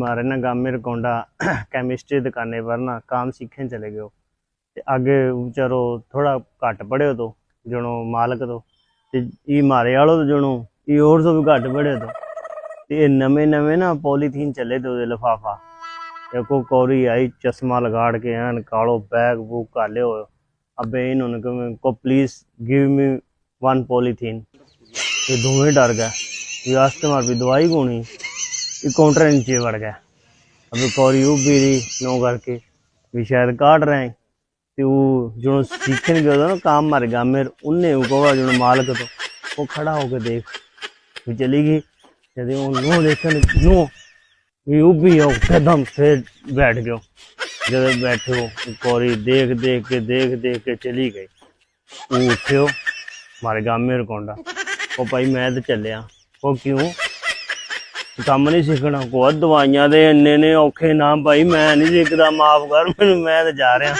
मारे गामिर कोंडा केमिस्ट्री दुकाने पर ना काम सीखने चले गए ते आगे बेचारो थोड़ा घट पढ़े तो जनो मालक तो ते ई मारे वालों तो जनो ई और सो भी घट पढ़े तो ते नवे नवे ना पॉलीथीन चले तो लिफाफा एक कौरी आई चश्मा लगाड़ के एन कालो बैग बूग काले हो अबे इन्होंने कहा को please give me one polythene ये दोवें डर गए ये आस्ते मार भी दवाई कोनी ਕਾਊਂਟਰ ਨੀਚੇ ਵੜ ਗਿਆ। ਅਬ ਕੌਰੀ ਉਹ ਵੀ ਨੋ ਕਰਕੇ ਵੀ ਸ਼ਾਇਦ ਕਾਢ ਰਹੇ ਤੇ ਉਹ ਜੋ ਸਿੱਖਣ ਗਿਆ ਨਾ ਕਾਮ ਮਰ ਗਿਆ। ਮੇਰ ਉਹਨੇ ਉਹ ਕੋਵਾ ਜੋ ਮਾਲਕ ਤੋਂ ਉਹ ਖੜਾ ਹੋ ਕੇ ਦੇਖ ਵੀ ਚਲੀ ਗਈ। ਜਦ ਉਹ ਨੂੰ ਦੇਖਣ ਨੂੰ ਵੀ ਉਹ ਵੀ ਉਹ ਕਦਮ ਸੇ ਬੈਠ ਗਿਆ। ਜਦ ਬੈਠੋ ਕੋਰੀ ਦੇਖ ਦੇਖ ਕੇ, ਦੇਖ ਦੇਖ ਕੇ ਚਲੀ ਗਈ। ਉਹ ਉੱਠਿਓ ਮਾਰੇ ਗਾਮੇਰ ਕੋਂਡਾ ਉਹ ਭਾਈ ਮੈਂ ਤੇ ਚੱਲਿਆ। ਉਹ ਕਿਉਂ? ਕੰਮ ਨਹੀਂ ਸਿੱਖਣਾ। ਕੋ ਦਵਾਈਆਂ ਦੇ ਇੰਨੇ ਨੇ ਔਖੇ ਨਾ। ਭਾਈ ਮੈਂ ਨਹੀਂ ਸਿੱਖਦਾ। ਮਾਫ ਕਰ, ਮੈਨੂੰ ਮੈਂ ਤੇ ਜਾ ਰਿਹਾ।